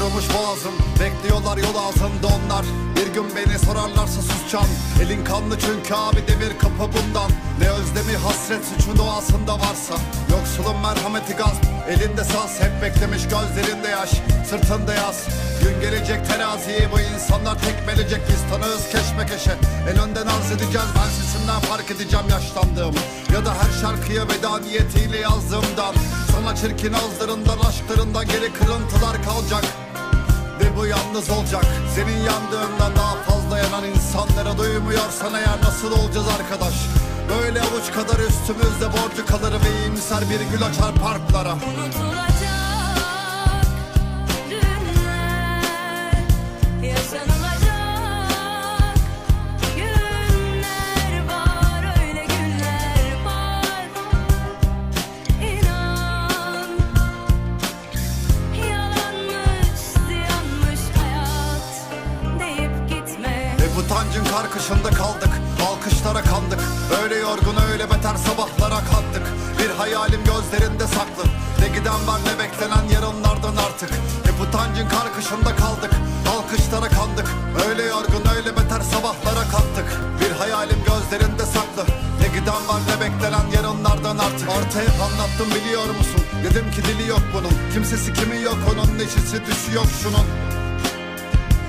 Kurumuş boğazım. Bekliyorlar yol ağzımda onlar. Bir gün beni sorarlarsa susacağım. Elin kanlı çünkü abi demir kapı bundan. Ne özlemi hasret suçun doğasında varsa. Yoksulun merhameti gasp Elinde saz hep beklemiş gözlerinde yaş. Sırtında yaz. Gün gelecek teraziyi bu insanlar tekmelecek. Biz tanığız keşmekeşe En önden arz edeceğiz ben sesimden fark edeceğim yaşlandığımı. Ya da her şarkıya veda niyetiyle yazdığımdan. Sana çirkin ağızlarından aşklarından geri kırıntılar kalacak bu yalnız olacak. Senin yandığından daha fazla yanan insanlara duymuyorsan eğer nasıl olacağız arkadaş? Böyle avuç kadar üstümüzde borcu kalır ve iyimser bir gül açar parklara. Unutulacak Tancın karkışında kaldık. Alkışlara kandık. Öyle yorgun öyle beter sabahlara kalktık Bir hayalim gözlerinde saklı. Ne giden var ne beklenen yarınlardan artık. Hep utancın karkışında kaldık. Alkışlara kandık. Öyle yorgun öyle beter sabahlara kalktık Bir hayalim gözlerinde saklı. Ne giden var ne beklenen yarınlardan artık. Artı anlattım biliyor musun? Dedim ki dili yok bunun. Kimsesi kimi yok onun neşesi düşü yok şunun